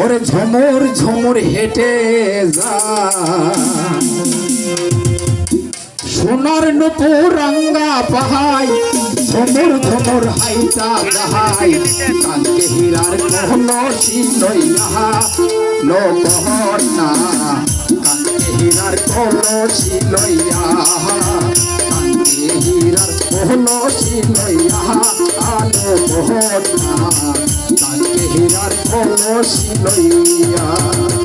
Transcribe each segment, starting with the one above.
ওরে ঝমর ঝমর হেঁটে যা। সোনার নুপুরাঙ্গা পাহাই ঝমর ঝমর হাইটা গাহাই কানকে হীরার কহল শিলইয়া লোকহর না, কানকে হীরার কহল শিলইয়া কানকে হীরার কহল শিলইয়া আলো কহর না। হীরার কহল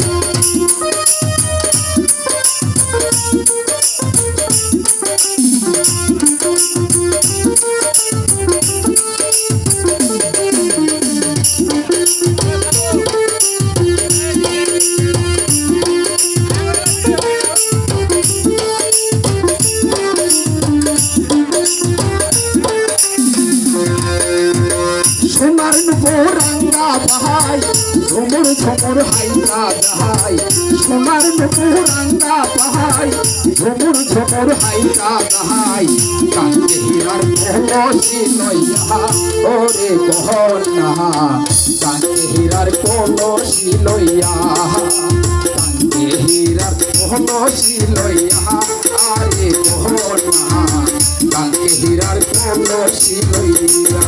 সোনার নুপুরাঙ্গা পাহাই ঝুমুর ঝুমুর হাইটা দাহাই। কান্দে হীরার কলসি লইয়া ওরে কহনা কান্দে হীরার কলসি লইয়া কান্দে হীরার কলসি লইয়া আরে কহনা কান্দে হীরার কলসি লইয়া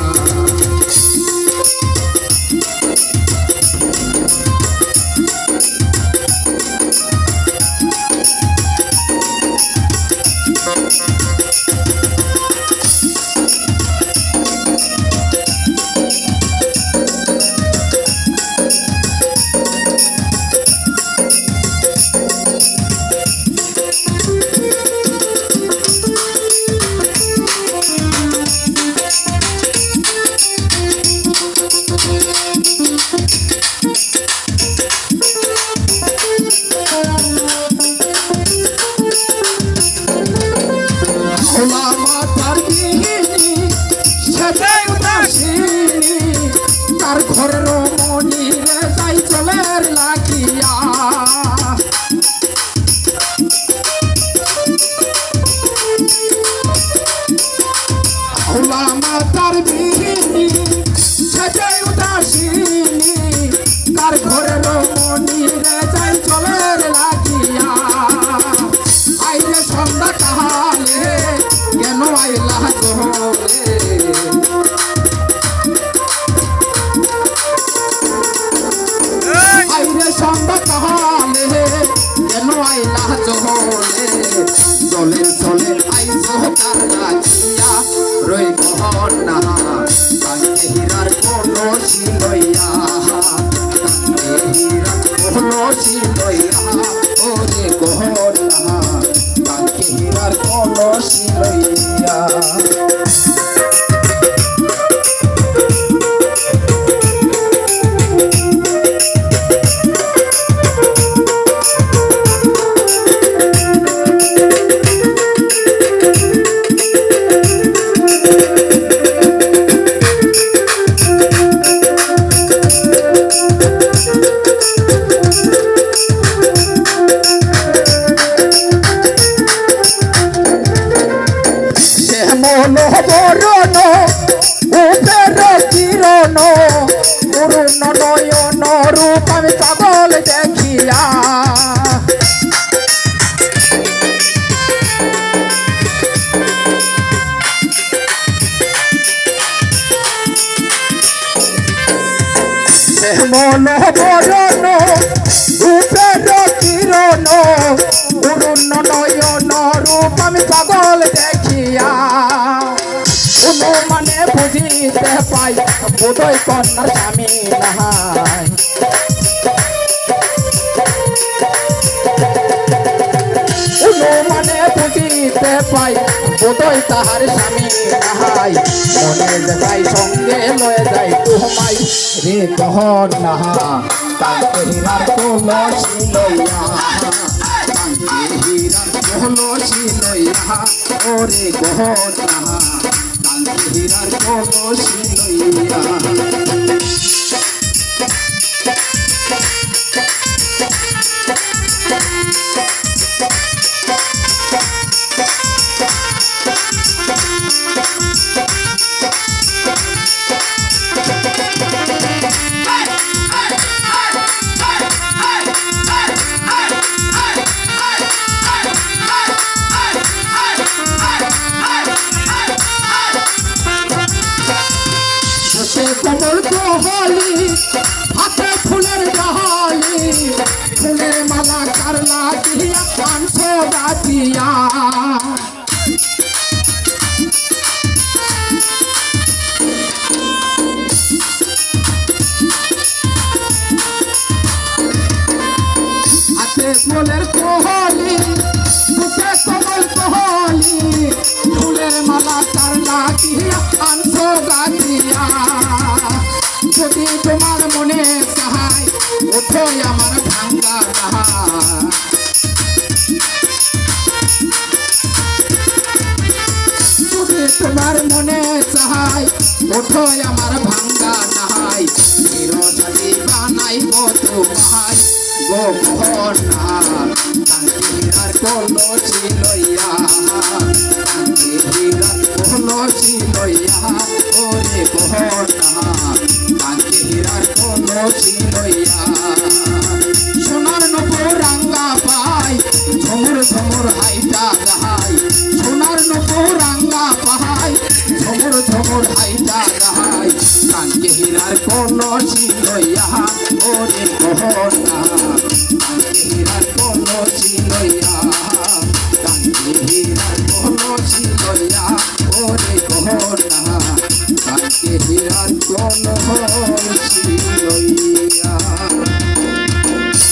শ্যামল বরণ উপের কিরণ অরুণ নয়ন রূপ আমি পাগল দেখিয়া। শ্যামল বরণ বোধই কন্যার স্বামী নাহাই মানে বুঝিতে পাই বোধই তাহার স্বামী নাহাই মনে যাই সঙ্গে লয়ে যাই তোমাই রে কহন নাহা, তাকে হীরার কলসি লইয়া তাকে হীরার কলসি লইয়া ওরে কহন নাহা। তাকে হীরার কলসি কার লাগিয়া গাতিয়া হাতে ফুলের কোহলি বুকে কমল কোহলি, ফুলের মালা তার লাগিয়া আনছ গাতিয়া যদি তোমার মনে চাহাই ওঠো আমার ভাঙ্গা যদি তোমার মনে চাহাই ওঠো আমার ভাঙ্গা নাহাই চিরজালি বানাই তোমায় গো মোহনা তাঙ্কি হীরার কলসি হাইটা গাহাই কানকে হীরার কোন ইহা ওরে গহনা